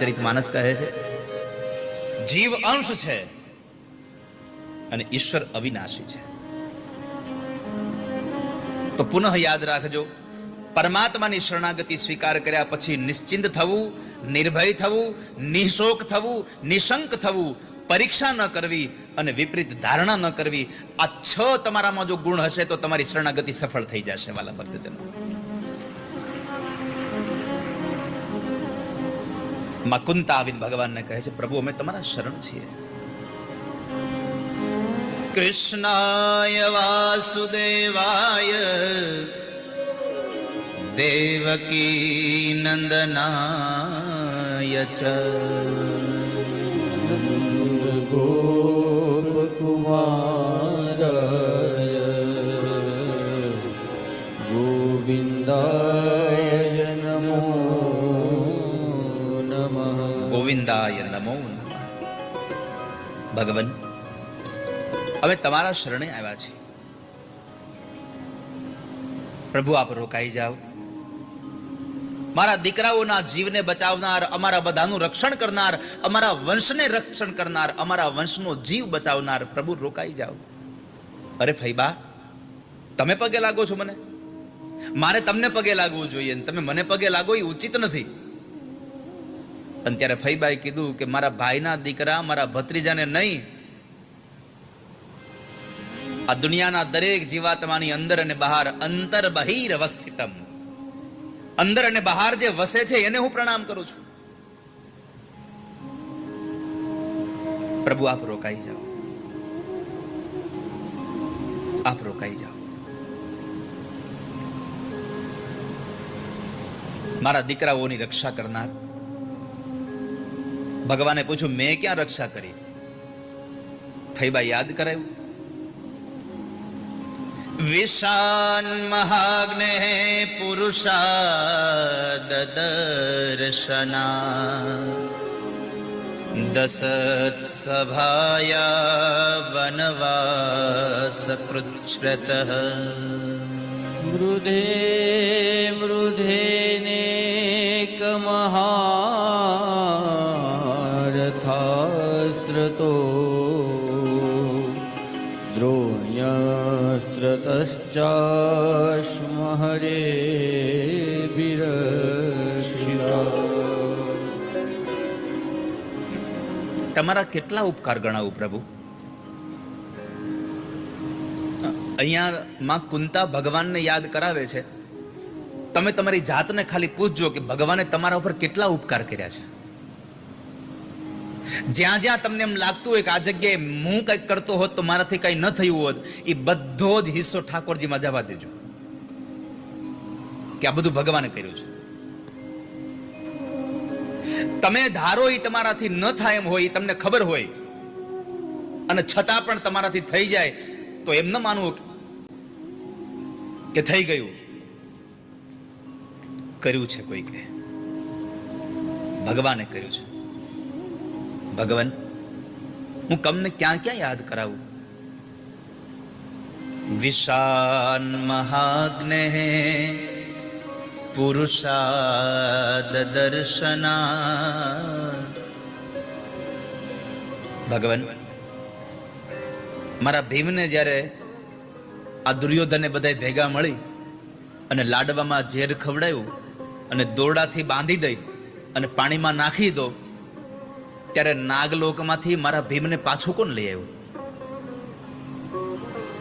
ચરિત માનસ કહે છે, જીવ અંશ છે અને ઈશ્વર અવિનાશી છે. તો પુનઃ યાદ રાખજો, પરમાત્માની શરણાગતિ સ્વીકાર કર્યા પછી નિશ્ચિંત થવું, નિર્ભય થવું, નિશોક થવું, નિશંક થવું, પરીક્ષા ન કરવી અને વિપરીત ધારણા ન કરવી, આ છ તમારામાં જો ગુણ હશે તો તમારી શરણાગતિ સફળ થઈ જશે, વાલા ભક્તજનો. માં કુંતા આવીને ભગવાનને કહે છે, પ્રભુ, અમે તમારા શરણ છીએ. કૃષ્ણાય વાસુદેવાય, દેવકી નંદનાય ચ ગોપકુમારાય ગોવિંદાય નમો ભગવન, અમે તમારા શરણે આવ્યા છીએ. પ્રભુ, આપ રોકાઈ જાઓ. મારા દીકરાઓના જીવને બચાવનાર, અમારા બધાનું રક્ષણ કરનાર, અમારા વંશને રક્ષણ કરનાર, અમારા વંશનો જીવ બચાવનાર પ્રભુ, રોકાઈ જાઓ. અરે ફૈબા, તમે પગે લાગો છો મને? મારે તમને પગે લાગવું જોઈએ તમે મને પગે લાગો એ ઉચિત નથી. અને ત્યારે ફઈબાઈ કીધું કે મારા ભાઈના દીકરા, મારા ભત્રીજાને નહીં. આ દુનિયાના દરેક જીવાત્માની અંદર અને બહાર અંતર બહિર અવસ્થિતમ. અંદર અને બહાર જે વસે છે, એને હું પ્રણામ કરું છું. પ્રભુ, આપ રોકાઈ જાઓ. આપ રોકાઈ જાઓ. મારા દીકરાઓની રક્ષા કરનાર ભગવાને પૂછ્યું, મેં ક્યાં રક્ષા કરી? ફૈબા યાદ કરાયું? વિશાન મહાગ્ને પુરુષા દદર્શના દસત સભાયા વનવાસ પૃચ્છ્રત દ્રોણ્યસ્ત્રતશ્ચાશ્મ હરે તમારા કેટલા ઉપકાર ગણાવું, પ્રભુ? અહીંયા માં કુંતા ભગવાનને યાદ કરાવે છે. તમે તમારી જાતને ખાલી પૂછજો કે ભગવાને તમારા ઉપર કેટલા ઉપકાર કર્યા છે. જ્યાં જ્યાં તમને એમ લાગતું હોય કે આ જગ્યાએ હું કંઈક કરતો હોત તો મારાથી કંઈ ન થયું હોત, એ બધો જ હિસ્સો ઠાકોરજીમાં જવા દેજો. કે આ બધું ભગવાને કર્યું છે. તમે ધારો એ તમારાથી ન થાય એમ હોય તમને ખબર હોય, અને છતાં પણ તમારાથી થઈ જાય, તો એમ ન માનવું કે થઈ ગયું. કર્યું છે કોઈકે. ભગવાને કર્યું છે. ભગવાન, હું કમને ક્યાં ક્યાં યાદ કરાવું? વિશાન મહાગ્ને, પુરુષાદ દર્શના. ભગવાન, મારા ભીમને જ્યારે આ દુર્યોધને બધા ભેગા મળી અને લાડવામાં ઝેર ખવડાવ્યું અને દોરડાથી બાંધી દઈ અને પાણીમાં નાખી દો ત્યારે નાગલોકમાંથી મારા ભીમને પાછું કોણ લઈ આવ્યું?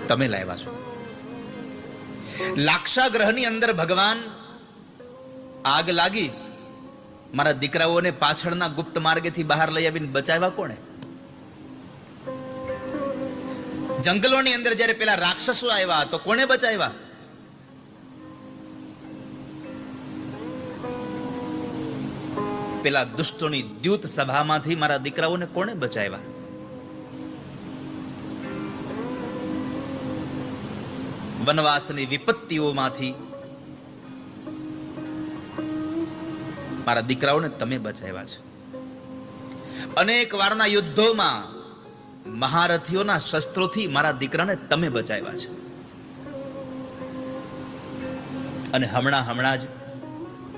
તમે લાવ્યા છો. લાક્ષાગ્રહની અંદર ભગવાન આગ લાગી, મારા દીકરાઓને પાછળના ગુપ્ત માર્ગેથી બહાર લઈ આવીને બચાવ્યા કોણે? જંગલોની અંદર જ્યારે પેલા રાક્ષસો આવ્યા, તો કોણે બચાવ્યા? પેલા દુષ્ટોની દ્યુત સભામાંથી મારા દીકરાઓને કોણે બચાવ્યા? વનવાસની વિપત્તિઓમાંથી મારા દીકરાઓને તમે બચાવ્યા છે. અનેક વારના યુદ્ધોમાં મહારથીઓના શસ્ત્રોથી મારા દીકરાને તમે બચાવ્યા છે. અને હમણાં હમણાં જ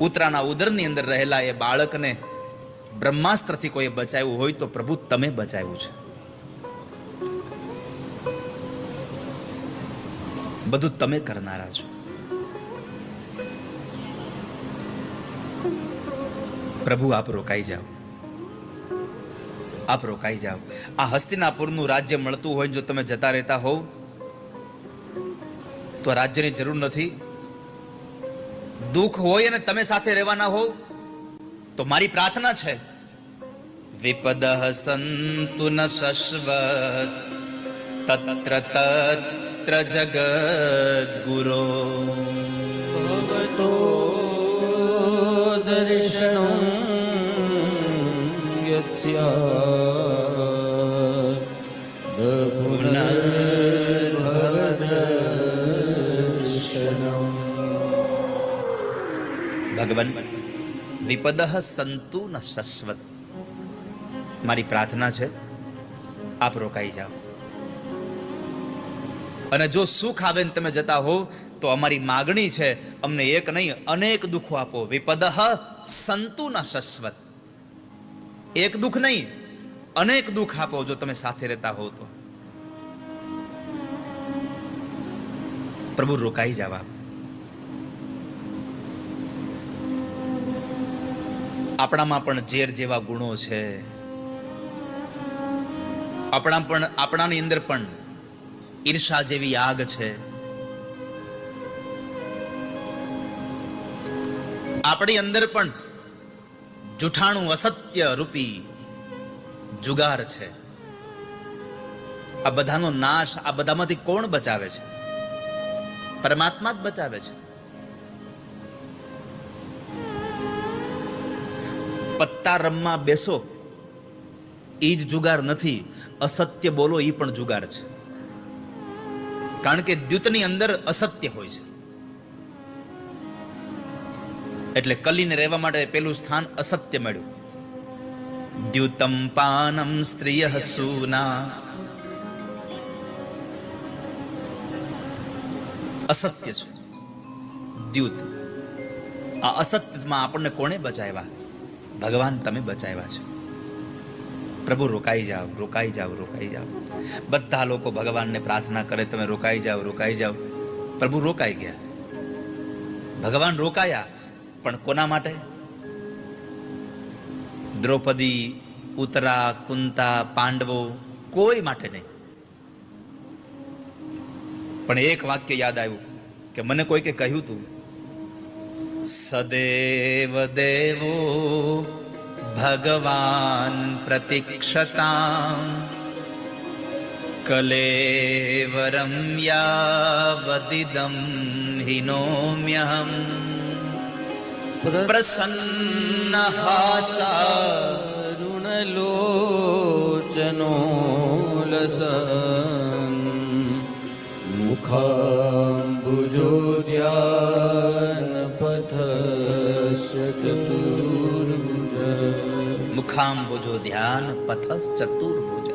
ઉતરાના ઉદરની અંદર રહેલા એ બાળકને બ્રહ્માસ્ત્રથી કોઈ બચાવ્યું હોય તો પ્રભુ તમે બચાવ્યું છે. બધું તમે કરનારા છો. પ્રભુ, આપ રોકાઈ જાઓ. આપ રોકાઈ જાઓ. આ હસ્તિનાપુરનું રાજ્ય મળતું હોય જો તમે જતા રહેતા હોવ, તો રાજ્યની જરૂર નથી. દુઃખ હોય અને તમે સાથે રહેવાના હોવ, તો મારી પ્રાર્થના છે, વિપદ સંતુ ન શશ્વત, તત્ર તત્ર જગત ગુરો ભગતો યસ્યાत् ભગવાન, વિપદ સંતુ ન શશ્વત. મારી પ્રાર્થના છે, આપ રોકાઈ જાઓ. અને જો સુખ આવે ને તમે જતા હો, તો અમારી માગણી છે, અમને એક નહીં, અનેક દુઃખો આપો. વિપદ સંતુ ન શશ્વત. એક દુઃખ નહીં, અનેક દુઃખ આપો જો તમે સાથે રહેતા હો તો. પ્રભુ રોકાઈ જવા આપણામાં પણ ઝેર જેવા ગુણો છે. આપણા પણ, આપણાની અંદર પણ ઈર્ષા જેવી આગ છે. આપણી અંદર પણ જૂઠાણું અસત્ય રૂપી જુગાર છે. આ બધાનો નાશ આ બધામાંથી કોણ બચાવે છે? પરમાત્મા જ બચાવે છે. પત્તા રમવા બેસો એ જ જુગાર નથી, અસત્ય બોલો એ પણ જુગાર છે. કારણ કે દ્યુતની અંદર અસત્ય હોય છે. એટલે કલીને રહેવા માટે પેલું સ્થાન અસત્ય મળ્યું. દ્યુતમ પાનમ સ્ત્રીય હસુના અસત્ય છે. દ્યુત. આ અસત્યમાં આપણને કોણે બચાવ્યા ભગવાન તમે બચાવ્યા છો. પ્રભુ, રોકાઈ જાઓ રોકાઈ જાઓ રોકાઈ જાઓ. બધા લોકો ભગવાનને પ્રાર્થના કરે, તમે રોકાઈ જાઓ રોકાઈ જાઓ. પ્રભુ રોકાઈ ગયા. ભગવાન રોકાયા, પણ કોના માટે? દ્રૌપદી ઉતરા કુંતા, પાંડવો, કોઈ માટે નહીં. પણ એક વાક્ય યાદ આવ્યું કે મને કોઈકે કહ્યું તું સદેવ દેવો ભગવાન પ્રતીક્ષતા કલેવરમ યાવદિદમ હિનોમ્યહમ પ્રસન્ન રુણલોચનો લસન મુખાંબુજો ધ્યાન મુખાંબુજો ધ્યાન પથ ચતુર્ભુજ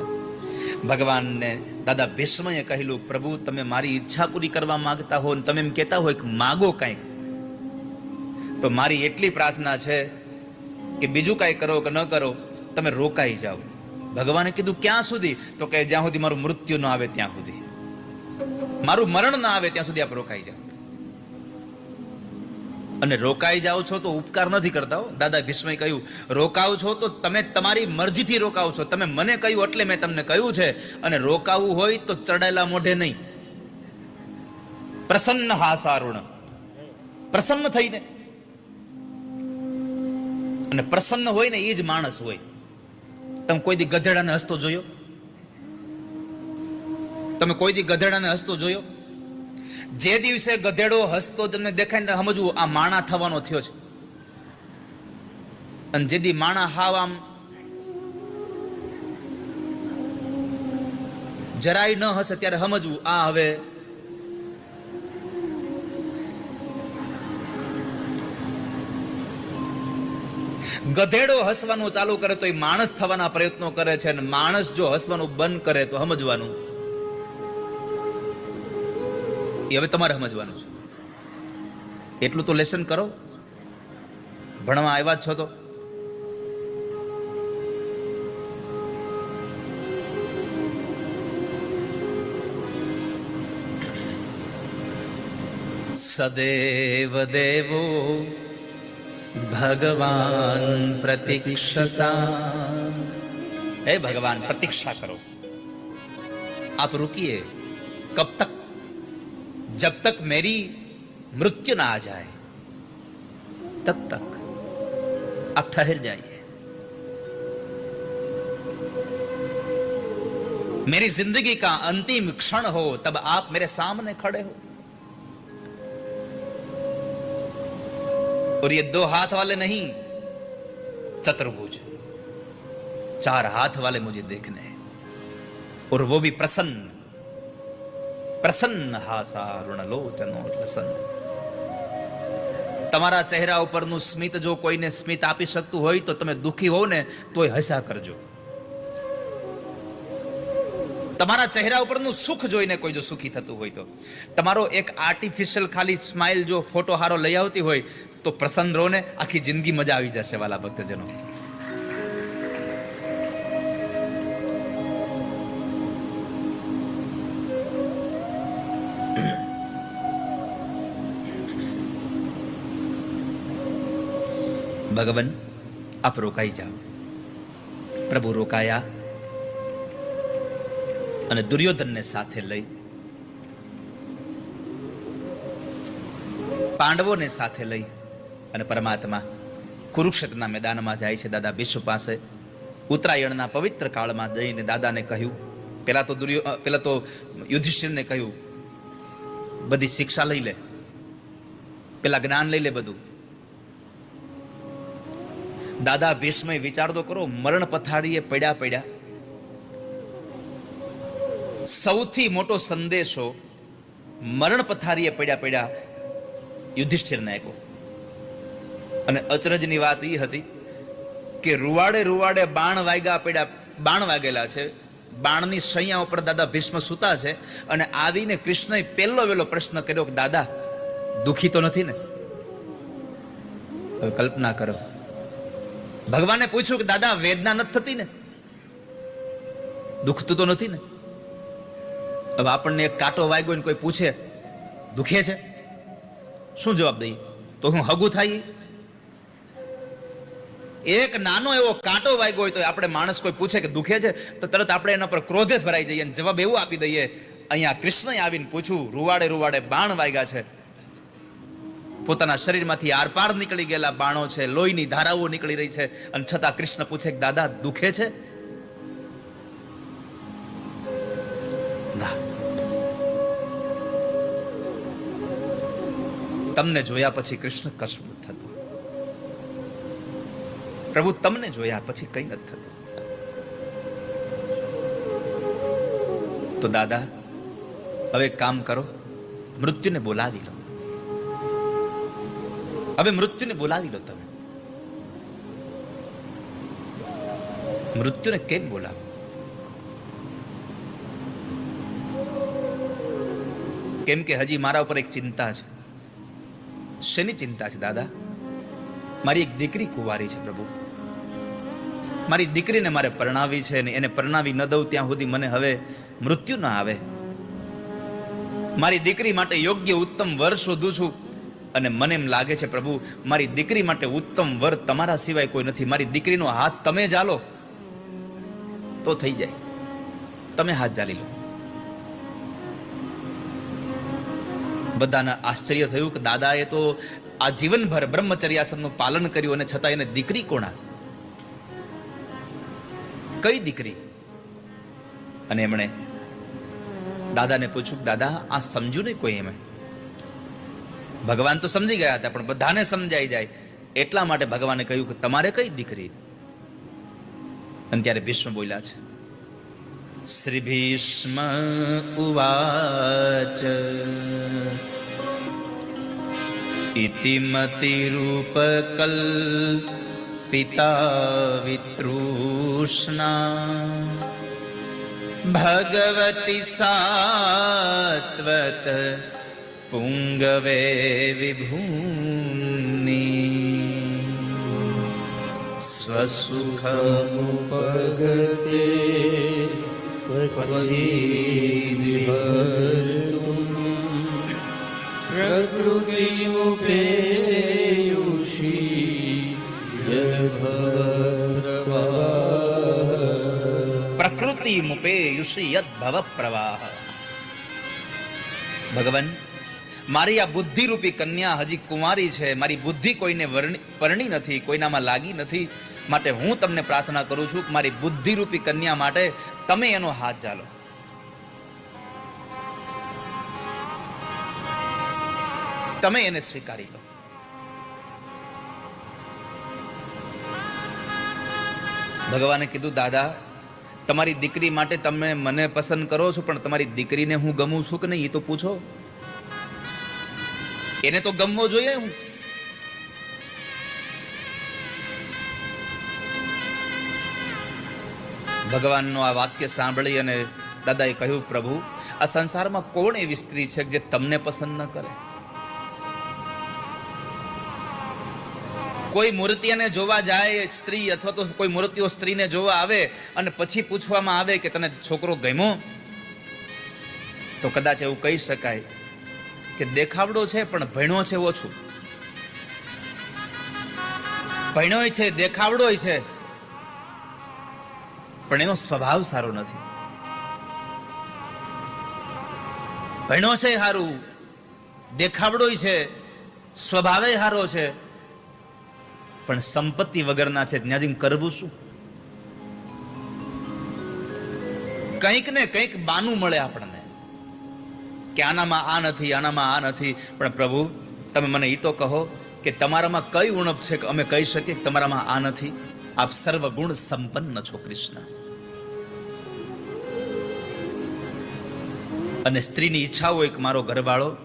ભગવાનને દાદા ભીષ્મએ કહેલું પ્રભુ તમે મારી ઈચ્છા પૂરી કરવા માંગતા હો તમે એમ કહેતા હોય કે માગો કંઈક તો મારી એટલી પ્રાર્થના છે કે બીજું કાંઈ કરો કે ન કરો તમે રોકાઈ જાઓ ભગવાને કીધું ક્યાં સુધી તો કે જ્યાં સુધી મારું મૃત્યુ ન આવે ત્યાં સુધી મારું મરણ ના આવે ત્યાં સુધી આપ રોકાઈ જાઓ. અને રોકાઈ જાઓ છો તો ઉપકાર નથી કરતા હો. દાદા ભીષ્મએ કહ્યું, રોકાવ છો તો તમે તમારી મરજીથી રોકાવ છો. તમે મને કહ્યું એટલે મેં તમને કહ્યું છે. અને રોકાવું હોય તો ચડાયેલા મોઢે નહીં. પ્રસન્ન હાસારુણ પ્રસન્ન થઈને. અને પ્રસન્ન હોય ને એ જ માણસ હોય. તમે કોઈ દી ગધેડાને હસતો જોયો? તમે કોઈ દી ગધેડાને હસતો જોયો? જે દિવસે ગધેડો હસતો તમને દેખાય ને સમજવું, આ માણા થવાનો થયો છે. અને જે દી માણા હાવ આમ જરાય ન હશે ત્યારે સમજવું, આ હવે ગધેડો હસવાનું ચાલુ કરે તો એ માણસ થવાના પ્રયત્નો કરે છે અને માણસ જો હસવાનું બંધ કરે તો સમજવાનું. એ હવે તમારે સમજવાનું છે. એટલું તો લેસન કરો. ભણવા આવ્યા જ છો તો. સદેવ દેવો, ભગવાન પ્રતિક્ષતા. હે ભગવાન, પ્રતીક્ષા કરો. આપ રૂકીએ, કબ તક जब तक मेरी मृत्यु ना आ जाए, तब तक आप ठहर जाइए। मेरी ज़िंदगी का अंतिम क्षण हो, तब आप मेरे सामने खड़े हो। और ये दो हाथ वाले नहीं, चतुर्भुज। चार हाथ वाले मुझे देखने हैं और वो भी प्रसन्न તમારા ચહેરા ઉપરનું સ્મિત જો કોઈને સ્મિત આપી શકતું હોય તો તમે દુખી હોવ ને તોય હસા કરજો. તમારા ચહેરા ઉપરનું સુખ જોઈને કોઈ જો સુખી થતું હોય તો. તમારો એક આર્ટિફિશિયલ ખાલી સ્માઇલ જો ફોટો હારો લઈ આવતી હોય તો પ્રસન્ન રહો ને આખી જિંદગી મજા આવી જશે વાલા ભક્તજનો. ભગવાન, આપ રોકાઈ જાઓ. પ્રભુ રોકાયા અને દુર્યોધનને સાથે લઈ, પાંડવોને સાથે લઈ અને પરમાત્મા કુરુક્ષેત્રના મેદાનમાં જાય છે. દાદા વિશ્વ પાસે ઉત્તરાયણના પવિત્ર કાળમાં જઈને દાદાને કહ્યું, પેલા તો દુર્યો પહેલાં તો યુધિષ્ઠિરને કહ્યું, બધી શિક્ષા લઈ લે, પેલા જ્ઞાન લઈ લે બધું. દાદા ભીષ્મય વિચાર તો કરો, મરણ પથારીએ પડ્યા પડ્યા સૌથી મોટો સંદેશો, મરણ પથારીએ પડ્યા પડ્યા યુધિષ્ઠિરને આપ્યો. અને અચરજની વાત એ હતી કે રૂવાડે રૂવાડે બાણ વાગ્યા પડ્યા બાણ વાગેલા છે. બાણની સૈયા ઉપર દાદા ભીષ્મ સૂતા છે અને આવીને કૃષ્ણએ પહેલો વહેલો પ્રશ્ન કર્યો કે, દાદા, દુઃખી તો નથી ને? કલ્પના કરો. ભગવાને પૂછ્યું કે, દાદા, વેદના નથી થતી ને? દુખતું તો નથી ને? હવે આપણને એક કાંટો વાગ્યો ને કોઈ પૂછે, દુખે છે? શું જવાબ દઈએ? તો હું હગું થાય. એક નાનો એવો કાંટો વાગ્યો હોય તો આપણે માણસ કોઈ પૂછે કે, દુખે છે? તો તરત આપણે એના પર ક્રોધે ભરાઈ જઈએ અને જવાબ એવો આપી દઈએ. અહીંયા કૃષ્ણએ આવીને પૂછ્યું, રૂવાડે રૂવાડે બાણ વાગ્યા છે. પોતાના શરીરમાંથી આરપાર નીકળી ગયેલા બાણો છે, લોહીની ધારાઓ નીકળી રહી છે અને છતાં કૃષ્ણ પૂછે, દાદા, દુખે છે? તમને જોયા પછી કૃષ્ણ કશું નથી થતું. પ્રભુ, તમને જોયા પછી કઈ નથી થતું. તો દાદા, હવે કામ કરો, મૃત્યુને બોલાવી લો. હવે મૃત્યુને બોલાવી લો તમે. મૃત્યુને કેમ બોલાવો? કેમ કે હજી મારા ઉપર એક ચિંતા છે. શેની ચિંતા છે દાદા? મારી એક દીકરી કુંવારી છે પ્રભુ. મારી દીકરીને મારે પરણાવી છે ને એને પરણાવી ન દઉં ત્યાં સુધી મને હવે મૃત્યુ ના આવે. મારી દીકરી માટે યોગ્ય ઉત્તમ વર શોધું છું. અને મને એમ લાગે છે, પ્રભુ, મારી દીકરી માટે ઉત્તમ વર તમારા સિવાય કોઈ નથી. મારી દીકરીનો હાથ તમે જાલો તો થઈ જાય. તમે હાથ જાલી લો. બધાના આશ્ચર્ય થયું કે દાદાએ તો આ જીવનભર બ્રહ્મચર્યાસનનું પાલન કર્યું અને છતાં એને દીકરી કોણા કઈ દીકરી? અને એમણે દાદાને પૂછ્યું દાદા, આ સમજ્યું નહીં કોઈ એમે? ભગવાન તો સમજી ગયા હતા, પણ બધાને સમજાઈ જાય. એટલા માટે ભગવાને કહ્યું કે તમારે કઈ દીકરી? અને ત્યારે ભીષ્મ બોલ્યા છે, શ્રી ભીષ્મ ઉવાચ. ઇતિમતિરૂપકલ્ પિતા વિતૃષ્ણા ભગવતી સાત્વત મુપગતે પછી વિહર્તુમ પ્રકૃતિમુપેયુષી યદભવપ્રવાહ પ્રકૃતિ મુપે યુષી યદ ભવ પ્રવાહ ભગવાન મારી આ બુદ્ધિરૂપી કન્યા હજી કુંવારી છે. મારી બુદ્ધિ કોઈને પરણી નથી, કોઈનામાં લાગી નથી. માટે હું તમને પ્રાર્થના કરું છું મારી બુદ્ધિરૂપી કન્યા માટે તમે એનો હાથ ચાલો. તમે એને સ્વીકારી લો. ભગવાને કીધું, દાદા, તમારી દીકરી માટે તમે મને પસંદ કરો છો, પણ તમારી દીકરીને હું ગમું છું કે નહીં, એ તો પૂછો. એને તો ગમવો જોઈએ હું. ભગવાનનું આ વાક્ય સાંભળી અને દાદાએ કહ્યું, પ્રભુ, આ સંસારમાં કોણ એવી સ્ત્રી છે જે તમને પસંદ ન કરે? કોઈ મૂર્તિને જોવા જાય સ્ત્રી અથવા તો કોઈ મૂર્તિઓ સ્ત્રીને જોવા આવે અને પછી પૂછવામાં આવે કે તને છોકરો ગમ્યો? તો કદાચ એવું કહી શકાય કે દેખાવડો છે પણ ભણ્યો છે ઓછું. ભણ્યો છે દેખાવડો છે, પણ એનો સ્વભાવ સારો નથી. ભણ્યો છે સારું દેખાવડો છે, સ્વભાવે સારો છે, પણ સંપત્તિ વગરના છે, ત્યાં કરવું શું? કંઈક ને કંઈક બાનું મળે આપણને. કે આનામાં આ નથી, આનામાં આ નથી. પણ પ્રભુ, તમે મને એ તો કહો કે તમારામાં કઈ ઉણપ છે કે અમે કહી શકીએ કે તમારામાં આ નથી? આપ સર્વગુણ સંપન્ન છો, કૃષ્ણ. અને સ્ત્રીની ઈચ્છા હોય કે મારો ઘરવાળો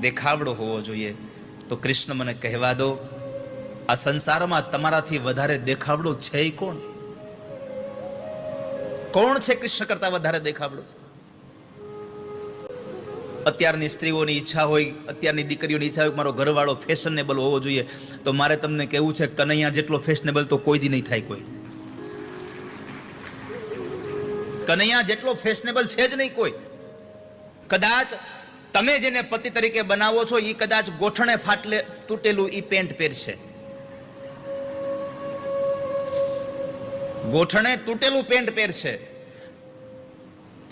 દેખાવડો હોવો જોઈએ. તો કૃષ્ણ મને કહેવા દો, આ સંસારમાં તમારાથી વધારે દેખાવડો છે કોણ? કોણ છે કૃષ્ણ કરતા વધારે દેખાવડો? અત્યારની સ્ત્રીઓની ઈચ્છા હોય, અત્યારની દીકરીઓની ઈચ્છા હોય મારો ઘરવાળો ફેશનેબલ હોવો જોઈએ, તો મારે તમને કહેવું છે, કનૈયા જેટલો ફેશનેબલ તો કોઈ દી નહીં થાય કોઈ. કનૈયા જેટલો ફેશનેબલ છે જ નહીં કોઈ. કદાચ તમે જેને પતિ તરીકે બનાવો છો એ કદાચ ગોઠણે ફાટલે તૂટેલું એ પેન્ટ પહેરશે. ગોઠણે તૂટેલું પેન્ટ પહેરશે.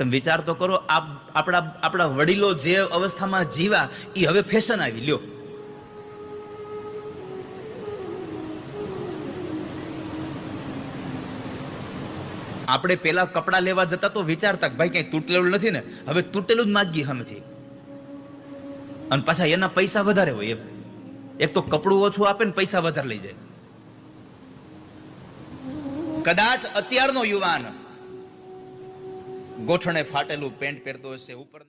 તમે વિચાર તો કરો, આપ આપણા આપણા વડીલો જે અવસ્થામાં જીવા એ હવે ફેશન આવી, લ્યો. આપણે પેલા કપડાં લેવા જતા તો વિચારતા ભાઈ ક્યાંય તૂટેલું નથી ને, હવે તૂટેલું જ માગી હમેથી અને પાછા એના પૈસા વધારે હોય એક તો કપડું ઓછું આપે ને પૈસા વધારે લઈ જાય. કદાચ અત્યારનો યુવાન ગોઠણે ફાટેલું પેન્ટ પહેરતો હશે ઉપર